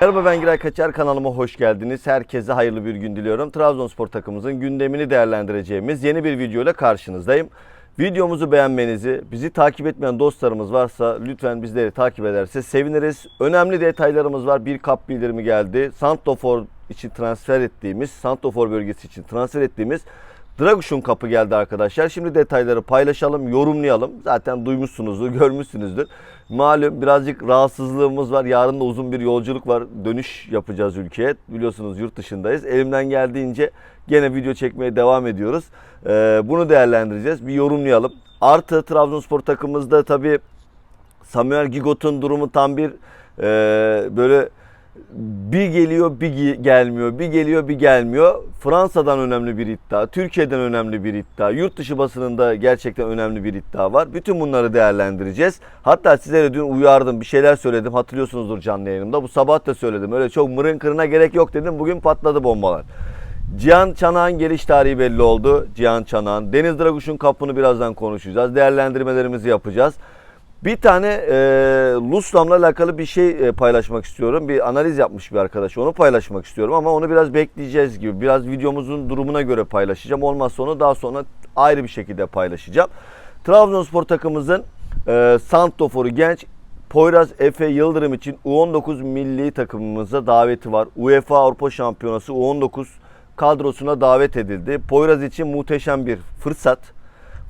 Merhaba ben Giray Kaçar kanalıma hoş geldiniz. Herkese hayırlı bir gün diliyorum. Trabzonspor takımımızın gündemini değerlendireceğimiz yeni bir video ile karşınızdayım. Videomuzu beğenmenizi, bizi takip etmeyen dostlarımız varsa lütfen bizleri takip ederse seviniriz. Önemli detaylarımız var. Bir kap bildirimi geldi. Santofor için transfer ettiğimiz, Santofor bölgesi için transfer ettiğimiz Draguş'un kapı geldi arkadaşlar. Şimdi detayları paylaşalım, yorumlayalım. Zaten duymuşsunuzdur, görmüşsünüzdür. Malum birazcık rahatsızlığımız var. Yarın da uzun bir yolculuk var. Dönüş yapacağız ülkeye. Biliyorsunuz yurt dışındayız. Elimden geldiğince gene video çekmeye devam ediyoruz. Ee, bunu değerlendireceğiz. Bir yorumlayalım. Artı Trabzonspor takımımızda tabii Samuel Gigot'un durumu tam bir e, böyle bir geliyor bir gelmiyor, bir geliyor bir gelmiyor. Fransa'dan önemli bir iddia, Türkiye'den önemli bir iddia, yurt dışı basınında gerçekten önemli bir iddia var. Bütün bunları değerlendireceğiz. Hatta sizlere dün uyardım, bir şeyler söyledim. Hatırlıyorsunuzdur canlı yayınımda. Bu sabah da söyledim. Öyle çok mırın kırına gerek yok dedim. Bugün patladı bombalar. Cihan Çanak'ın geliş tarihi belli oldu. Cihan Çanak'ın. Deniz Draguş'un kapını birazdan konuşacağız. Değerlendirmelerimizi yapacağız. Bir tane e, Luslam'la alakalı bir şey e, paylaşmak istiyorum. Bir analiz yapmış bir arkadaş. Onu paylaşmak istiyorum ama onu biraz bekleyeceğiz gibi. Biraz videomuzun durumuna göre paylaşacağım. Olmazsa onu daha sonra ayrı bir şekilde paylaşacağım. Trabzonspor takımımızın e, Santofor'u genç Poyraz Efe Yıldırım için U19 milli takımımıza daveti var. UEFA Avrupa Şampiyonası U19 kadrosuna davet edildi. Poyraz için muhteşem bir fırsat.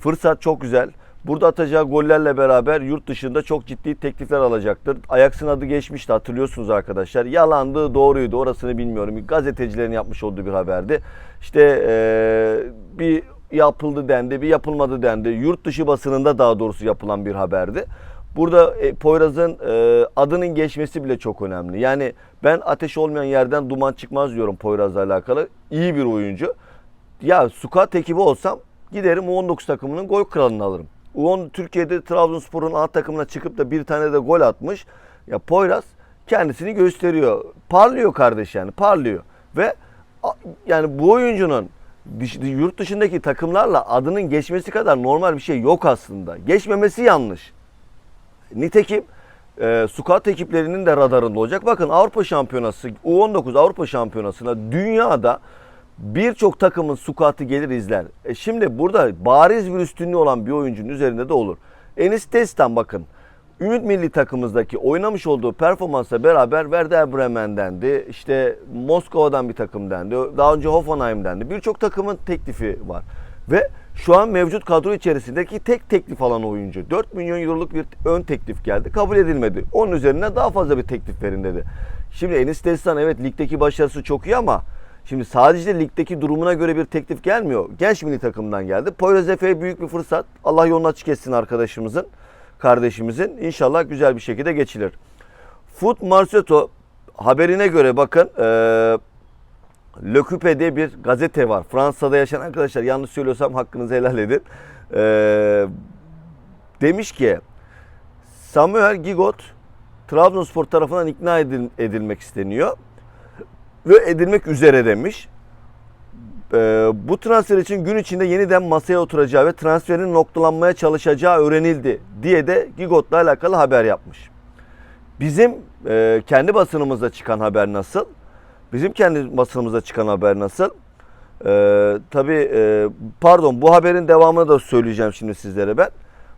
Fırsat çok güzel. Burada atacağı gollerle beraber yurt dışında çok ciddi teklifler alacaktır. Ajax'ın adı geçmişti hatırlıyorsunuz arkadaşlar. Yalandı, doğruydu orasını bilmiyorum. Gazetecilerin yapmış olduğu bir haberdi. İşte eee, bir yapıldı dendi, bir yapılmadı dendi. Yurt dışı basınında daha doğrusu yapılan bir haberdi. Burada e, Poyraz'ın e, adının geçmesi bile çok önemli. Yani ben ateş olmayan yerden duman çıkmaz diyorum Poyraz'la alakalı. İyi bir oyuncu. Ya Sukat ekibi olsam giderim U19 takımının gol kralını alırım. U10 Türkiye'de Trabzonspor'un A takımına çıkıp da bir tane de gol atmış. Ya Poyraz kendisini gösteriyor. Parlıyor kardeş yani parlıyor. Ve yani bu oyuncunun yurt dışındaki takımlarla adının geçmesi kadar normal bir şey yok aslında. Geçmemesi yanlış. Nitekim e, scout ekiplerinin de radarında olacak. Bakın Avrupa Şampiyonası, U19 Avrupa Şampiyonası'na dünyada birçok takımın scout'u gelir izler. E şimdi burada bariz bir üstünlüğü olan bir oyuncunun üzerinde de olur. Enis Destan bakın. Ümit Milli takımımızdaki oynamış olduğu performansla beraber Werder Bremen'dendi. İşte Moskova'dan bir takım dendi. Daha önce Hoffenheim'dendi. Birçok takımın teklifi var. Ve şu an mevcut kadro içerisindeki tek teklif alan oyuncu. 4 milyon euroluk bir ön teklif geldi. Kabul edilmedi. Onun üzerine daha fazla bir teklif verin dedi. Şimdi Enis Destan evet ligdeki başarısı çok iyi ama şimdi sadece ligdeki durumuna göre bir teklif gelmiyor. Genç milli takımdan geldi. Poyraz Efe'ye büyük bir fırsat. Allah yolunu açık etsin arkadaşımızın, kardeşimizin. İnşallah güzel bir şekilde geçilir. Foot Marseto haberine göre bakın eee Le Coupe diye bir gazete var. Fransa'da yaşayan arkadaşlar yanlış söylüyorsam hakkınızı helal edin. Ee, demiş ki Samuel Gigot Trabzonspor tarafından ikna edil- edilmek isteniyor. Ve edilmek üzere demiş. Ee, bu transfer için gün içinde yeniden masaya oturacağı ve transferin noktalanmaya çalışacağı öğrenildi diye de Gigot'la alakalı haber yapmış. Bizim e, kendi basınımızda çıkan haber nasıl? Bizim kendi basınımızda çıkan haber nasıl? Ee, tabii e, pardon bu haberin devamını da söyleyeceğim şimdi sizlere ben.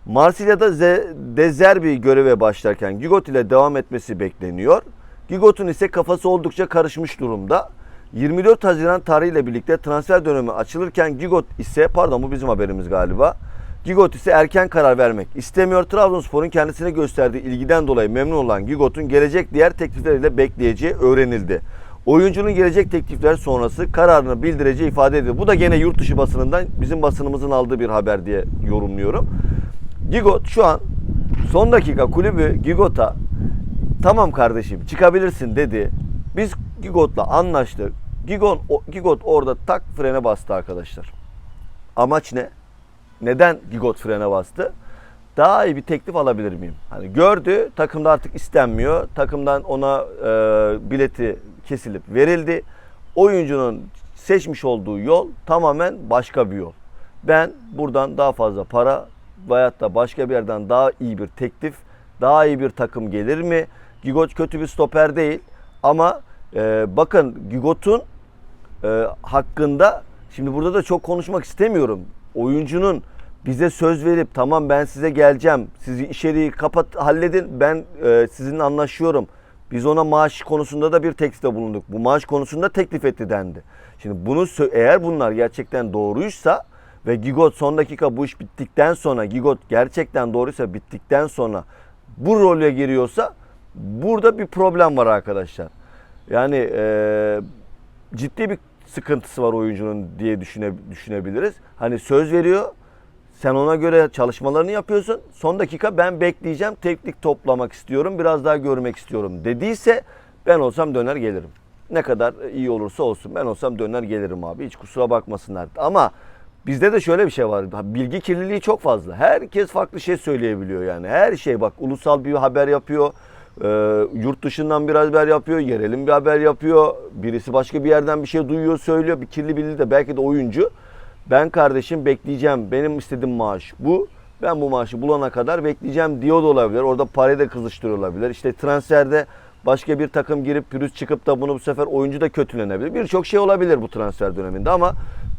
Marsilya'da Ze- De Zerbi göreve başlarken Gigot ile devam etmesi bekleniyor. Gigot'un ise kafası oldukça karışmış durumda. 24 Haziran tarihiyle birlikte transfer dönemi açılırken Gigot ise pardon bu bizim haberimiz galiba. Gigot ise erken karar vermek istemiyor. Trabzonspor'un kendisine gösterdiği ilgiden dolayı memnun olan Gigot'un gelecek diğer teklifleriyle bekleyeceği öğrenildi. Oyuncunun gelecek teklifler sonrası kararını bildireceği ifade edildi. Bu da gene yurt dışı basınından bizim basınımızın aldığı bir haber diye yorumluyorum. Gigot şu an son dakika kulübü Gigot'a tamam kardeşim çıkabilirsin dedi. Biz Gigot'la anlaştık. Gigot, o- Gigot orada tak frene bastı arkadaşlar. Amaç ne? Neden Gigot frene bastı? Daha iyi bir teklif alabilir miyim? Hani gördü takımda artık istenmiyor. Takımdan ona e, bileti kesilip verildi. Oyuncunun seçmiş olduğu yol tamamen başka bir yol. Ben buradan daha fazla para veyahut da başka bir yerden daha iyi bir teklif, daha iyi bir takım gelir mi? Gigot kötü bir stoper değil Ama e, bakın Gigot'un e, hakkında şimdi burada da çok konuşmak istemiyorum. Oyuncunun bize söz verip tamam ben size geleceğim. Sizi içeriği kapat halledin. Ben e, sizinle anlaşıyorum. Biz ona maaş konusunda da bir teklifte bulunduk. Bu maaş konusunda teklif etti dendi. Şimdi bunu eğer bunlar gerçekten doğruysa ve Gigot son dakika bu iş bittikten sonra Gigot gerçekten doğruysa bittikten sonra bu role giriyorsa burada bir problem var arkadaşlar. Yani e, ciddi bir sıkıntısı var oyuncunun diye düşüne, düşünebiliriz. Hani söz veriyor. Sen ona göre çalışmalarını yapıyorsun. Son dakika ben bekleyeceğim. Teknik toplamak istiyorum. Biraz daha görmek istiyorum dediyse ben olsam döner gelirim. Ne kadar iyi olursa olsun. Ben olsam döner gelirim abi. Hiç kusura bakmasınlar. Ama bizde de şöyle bir şey var. Bilgi kirliliği çok fazla. Herkes farklı şey söyleyebiliyor yani. Her şey bak ulusal bir haber yapıyor. Ee, yurt dışından bir haber yapıyor, yerelin bir haber yapıyor. Birisi başka bir yerden bir şey duyuyor, söylüyor. Bir kirli bildi de belki de oyuncu. Ben kardeşim bekleyeceğim. Benim istediğim maaş bu. Ben bu maaşı bulana kadar bekleyeceğim diyor da olabilir. Orada parayı da kızıştırıyor olabilir. İşte transferde başka bir takım girip pürüz çıkıp da bunu bu sefer oyuncu da kötülenebilir. Birçok şey olabilir bu transfer döneminde ama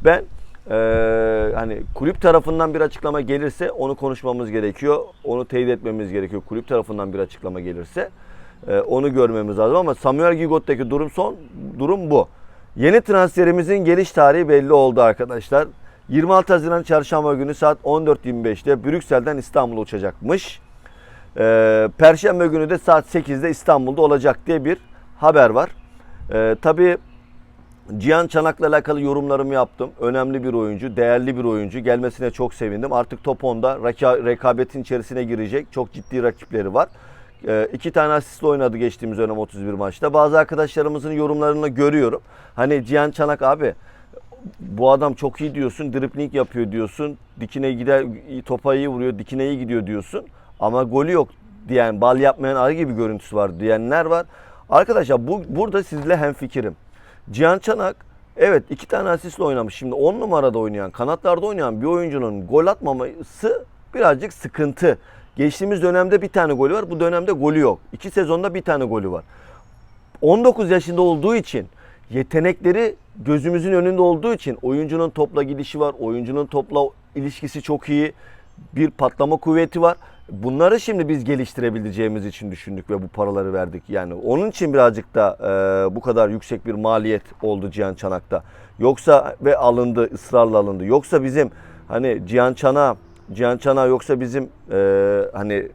ben eee, hani kulüp tarafından bir açıklama gelirse onu konuşmamız gerekiyor. Onu teyit etmemiz gerekiyor. Kulüp tarafından bir açıklama gelirse eee, onu görmemiz lazım ama Samuel Gigot'taki durum son durum bu. Yeni transferimizin geliş tarihi belli oldu arkadaşlar. 26 Haziran Çarşamba günü saat 14.25'te Brüksel'den İstanbul'a uçacakmış. Ee, Perşembe günü de saat 8'de İstanbul'da olacak diye bir haber var. Ee, tabii Cihan Çanak'la alakalı yorumlarımı yaptım. Önemli bir oyuncu, değerli bir oyuncu. Gelmesine çok sevindim. Artık top 10'da reka- rekabetin içerisine girecek. Çok ciddi rakipleri var. Ee, iki tane asistle oynadı geçtiğimiz dönem 31 maçta. Bazı arkadaşlarımızın yorumlarını görüyorum. Hani Cihan Çanak abi bu adam çok iyi diyorsun, dribling yapıyor diyorsun, dikine gider, topa iyi vuruyor, dikine iyi gidiyor diyorsun. Ama golü yok diyen, bal yapmayan arı gibi görüntüsü var diyenler var. Arkadaşlar bu burada sizle hemfikirim. Cihan Çanak evet iki tane asistle oynamış. Şimdi 10 numarada oynayan, kanatlarda oynayan bir oyuncunun gol atmaması birazcık sıkıntı. Geçtiğimiz dönemde bir tane golü var. Bu dönemde golü yok. İki sezonda bir tane golü var. 19 yaşında olduğu için yetenekleri gözümüzün önünde olduğu için oyuncunun topla gidişi var. Oyuncunun topla ilişkisi çok iyi. Bir patlama kuvveti var. Bunları şimdi biz geliştirebileceğimiz için düşündük ve bu paraları verdik. Yani onun için birazcık da e, bu kadar yüksek bir maliyet oldu Cihan Çanak'ta. Yoksa ve alındı, ısrarla alındı. Yoksa bizim hani Cihan Çanak, Cihan Çanak yoksa bizim e, hani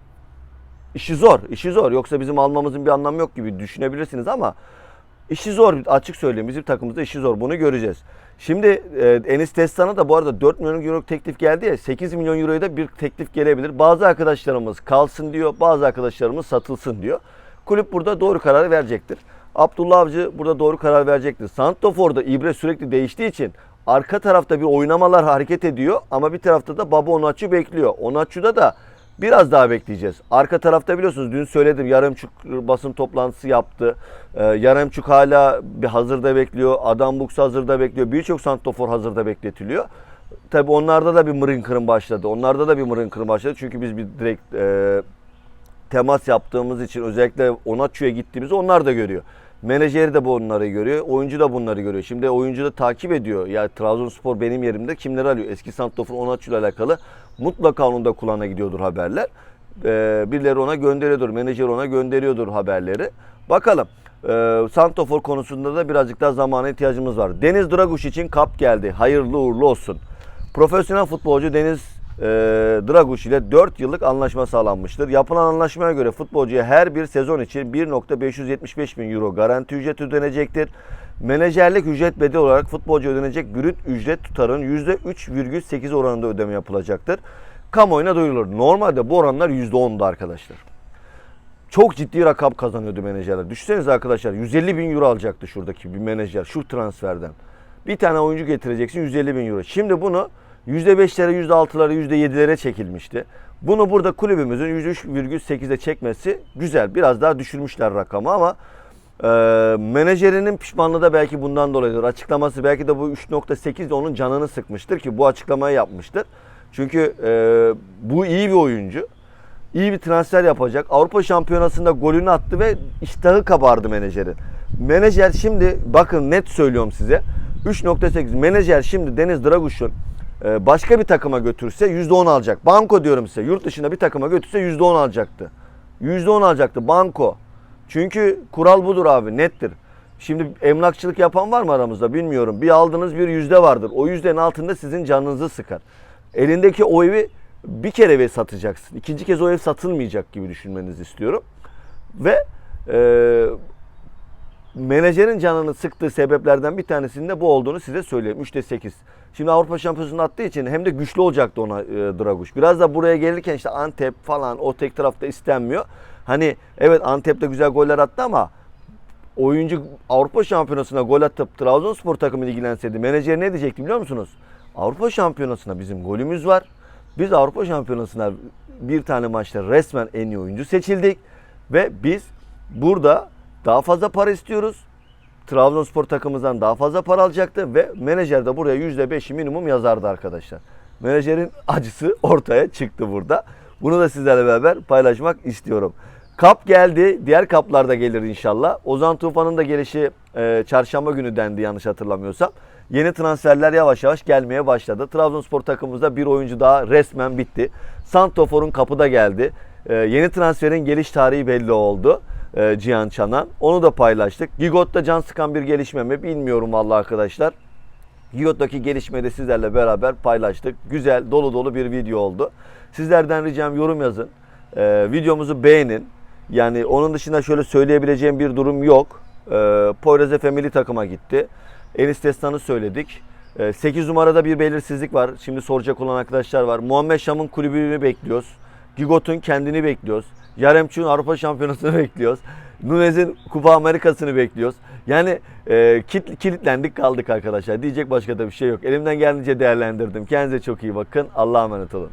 işi zor, işi zor. Yoksa bizim almamızın bir anlamı yok gibi düşünebilirsiniz ama işi zor. Açık söyleyeyim bizim takımımızda işi zor. Bunu göreceğiz. Şimdi e, Enis Destan'a da bu arada 4 milyon euro teklif geldi ya 8 milyon euroya da bir teklif gelebilir. Bazı arkadaşlarımız kalsın diyor, bazı arkadaşlarımız satılsın diyor. Kulüp burada doğru kararı verecektir. Abdullah Avcı burada doğru karar verecektir. Santofor'da İbre sürekli değiştiği için arka tarafta bir oynamalar hareket ediyor ama bir tarafta da Baba Onaçu bekliyor. Onaçu'da da Biraz daha bekleyeceğiz. Arka tarafta biliyorsunuz dün söyledim Yaremçuk basın toplantısı yaptı. Ee, Yaremçuk hala bir hazırda bekliyor. Adam Buks hazırda bekliyor. Birçok santofor hazırda bekletiliyor. Tabi onlarda da bir mırın kırın başladı. Onlarda da bir mırın kırın başladı. Çünkü biz bir direkt e, temas yaptığımız için özellikle Onaçu'ya gittiğimizi onlar da görüyor. Menajeri de bunları görüyor. Oyuncu da bunları görüyor. Şimdi oyuncu da takip ediyor. Ya Trabzonspor benim yerimde kimleri alıyor? Eski Santofor Onaçu ile alakalı mutlaka onun da kulağına gidiyordur haberler. Ee, birileri ona gönderiyordur. Menajer ona gönderiyordur haberleri. Bakalım. Ee, Santofor konusunda da birazcık daha zamana ihtiyacımız var. Deniz Draguş için kap geldi. Hayırlı uğurlu olsun. Profesyonel futbolcu Deniz e, Draguş ile 4 yıllık anlaşma sağlanmıştır. Yapılan anlaşmaya göre futbolcuya her bir sezon için 1.575 bin euro garanti ücret ödenecektir. Menajerlik ücret bedeli olarak futbolcu ödenecek brüt ücret tutarın %3,8 oranında ödeme yapılacaktır. Kamuoyuna duyurulur. Normalde bu oranlar %10'du arkadaşlar. Çok ciddi rakam kazanıyordu menajerler. Düşünsenize arkadaşlar 150 bin euro alacaktı şuradaki bir menajer şu transferden. Bir tane oyuncu getireceksin 150 bin euro. Şimdi bunu %5'lere, %6'lara, %7'lere çekilmişti. Bunu burada kulübümüzün %3,8'e çekmesi güzel. Biraz daha düşürmüşler rakamı ama e, menajerinin pişmanlığı da belki bundan dolayıdır. Açıklaması belki de bu 3.8 de onun canını sıkmıştır ki bu açıklamayı yapmıştır. Çünkü e, bu iyi bir oyuncu. İyi bir transfer yapacak. Avrupa Şampiyonası'nda golünü attı ve iştahı kabardı menajerin. Menajer şimdi bakın net söylüyorum size. 3.8 menajer şimdi Deniz Draguş'un başka bir takıma götürse %10 alacak. Banko diyorum size. Yurt dışında bir takıma götürse %10 alacaktı. %10 alacaktı banko. Çünkü kural budur abi nettir. Şimdi emlakçılık yapan var mı aramızda bilmiyorum. Bir aldığınız bir yüzde vardır. O yüzdenin altında sizin canınızı sıkar. Elindeki o evi bir kere evi satacaksın. İkinci kez o ev satılmayacak gibi düşünmenizi istiyorum. Ve e, menajerin canını sıktığı sebeplerden bir tanesinin de bu olduğunu size söyleyeyim. 3'te 8. Şimdi Avrupa Şampiyonası'nı attığı için hem de güçlü olacaktı ona e, Draguş. Biraz da buraya gelirken işte Antep falan o tek tarafta istenmiyor. Hani evet Antep'te güzel goller attı ama oyuncu Avrupa Şampiyonası'na gol atıp Trabzonspor takımı ilgilenseydi menajer ne diyecekti biliyor musunuz? Avrupa Şampiyonası'na bizim golümüz var. Biz Avrupa Şampiyonası'na bir tane maçta resmen en iyi oyuncu seçildik ve biz burada daha fazla para istiyoruz. Trabzonspor takımımızdan daha fazla para alacaktı ve menajer de buraya %5'i minimum yazardı arkadaşlar. Menajerin acısı ortaya çıktı burada. Bunu da sizlerle beraber paylaşmak istiyorum. Kap geldi. Diğer kaplar da gelir inşallah. Ozan Tufan'ın da gelişi e, çarşamba günü dendi yanlış hatırlamıyorsam. Yeni transferler yavaş yavaş gelmeye başladı. Trabzonspor takımımızda bir oyuncu daha resmen bitti. Santofor'un kapıda geldi. E, yeni transferin geliş tarihi belli oldu. E, Cihan Çanan. Onu da paylaştık. Gigot'ta can sıkan bir gelişme mi bilmiyorum vallahi arkadaşlar. Giyot'taki gelişmeyi de sizlerle beraber paylaştık. Güzel, dolu dolu bir video oldu. Sizlerden ricam yorum yazın. Ee, videomuzu beğenin. Yani onun dışında şöyle söyleyebileceğim bir durum yok. Ee, Poyraz Efe milli takıma gitti. Enis Destan'ı söyledik. 8 numarada bir belirsizlik var. Şimdi soracak olan arkadaşlar var. Muhammed Şam'ın kulübünü bekliyoruz. Gigot'un kendini bekliyoruz. Yaremçuk'un Avrupa Şampiyonası'nı bekliyoruz. Nunez'in Kupa Amerika'sını bekliyoruz. Yani e, kit, kilitlendik kaldık arkadaşlar. Diyecek başka da bir şey yok. Elimden geldiğince değerlendirdim. Kendinize çok iyi bakın. Allah'a emanet olun.